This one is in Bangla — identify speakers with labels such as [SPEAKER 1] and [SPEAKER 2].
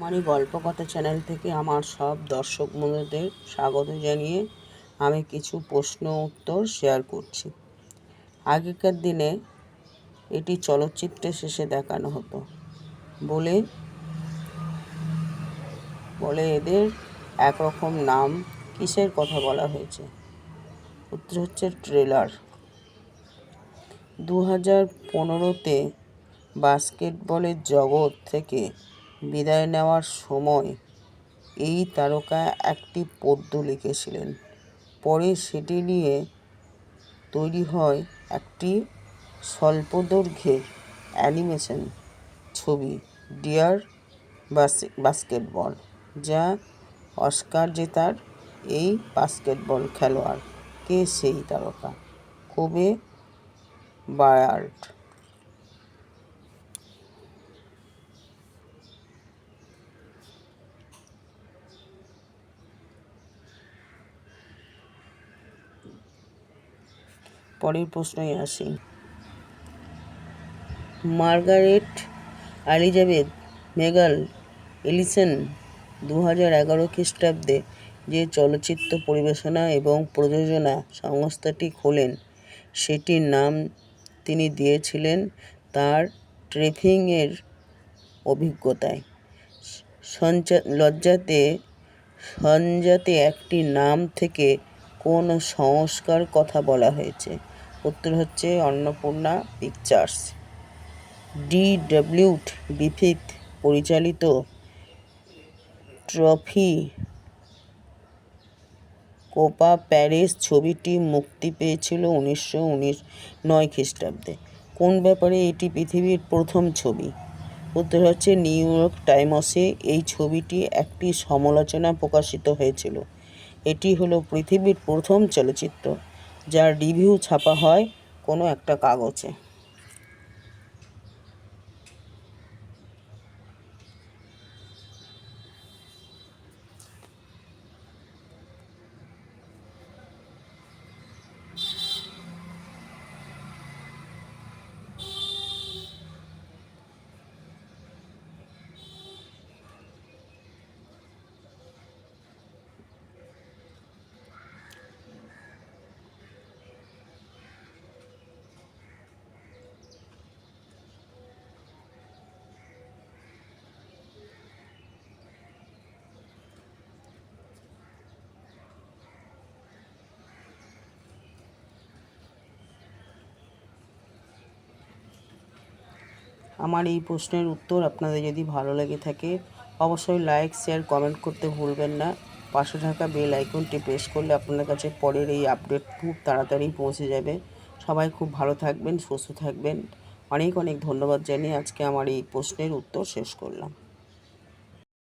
[SPEAKER 1] আমার এই গল্প কথা চ্যানেল থেকে আমার সব দর্শক বন্ধুদের স্বাগত জানিয়ে আমি কিছু প্রশ্ন উত্তর শেয়ার করছি। আগেকার দিনে এটি চলচ্চিত্রের শেষে দেখানো হতো। বলে বলে এদের একরকম নাম কিসের কথা বলা হয়েছে? উত্তর হচ্ছে ট্রেলার। দু হাজার পনেরোতে বাস্কেটবলের জগৎ থেকে বিদায় নেওয়ার সময় এই তারকা একটি পদ্য লিখেছিলেন। পরে সেটি নিয়ে তৈরি হয় একটি স্বল্পদৈর্ঘ্যের অ্যানিমেশন ছবি, ডিয়ার বাস্কেটবল, যা অস্কার জেতার এই বাস্কেটবল খেলোয়াড় কে সেই তারকা কোবে বায়ার্ড। পরের প্রশ্নই আসি। মার্গারেট এলিজাবেথ মেগাল এলিসন দু হাজার এগারো খ্রিস্টাব্দে যে চলচ্চিত্র পরিবেশনা এবং প্রযোজনা সংস্থাটি খোলেন, সেটির নাম তিনি দিয়েছিলেন তার ট্রেফিংয়ের অভিজ্ঞতায়। সঞ্চা, লজ্জাতে, সঞ্জাতে একটি নাম থেকে কোন সংস্কার কথা বলা হয়েছে। উত্তর হচ্ছে অন্নপূর্ণা পিকচার্স। ডি ডব্লিউ বিফিত পরিচালিত ট্রফি কোপা প্যারিস ছবিটি মুক্তি পেয়েছিল উনিশশো উনিশ নয় খ্রিস্টাব্দে। কোন ব্যাপারে এটি পৃথিবীর প্রথম ছবি? উত্তর হচ্ছে নিউ ইয়র্ক টাইমসে এই ছবিটি একটি সমালোচনা প্রকাশিত হয়েছিল। এটি হলো পৃথিবীর প্রথম চলচ্চিত্র। যার রিভিউ ছাপা হয় কোনো একটা কাগজে। আমার এই প্রশ্নের উত্তর আপনাদের যদি ভালো লেগে থাকে, অবশ্যই লাইক শেয়ার কমেন্ট করতে ভুলবেন না। পাশে থাকা বেল আইকনটি প্রেস করলে আপনার কাছে পরের এই আপডেট খুব তাড়াতাড়ি পৌঁছে যাবে। সবাই খুব ভালো থাকবেন, সুস্থ থাকবেন। অনেক অনেক ধন্যবাদ জানিয়ে আজকে আমার এই প্রশ্নের উত্তর শেষ করলাম।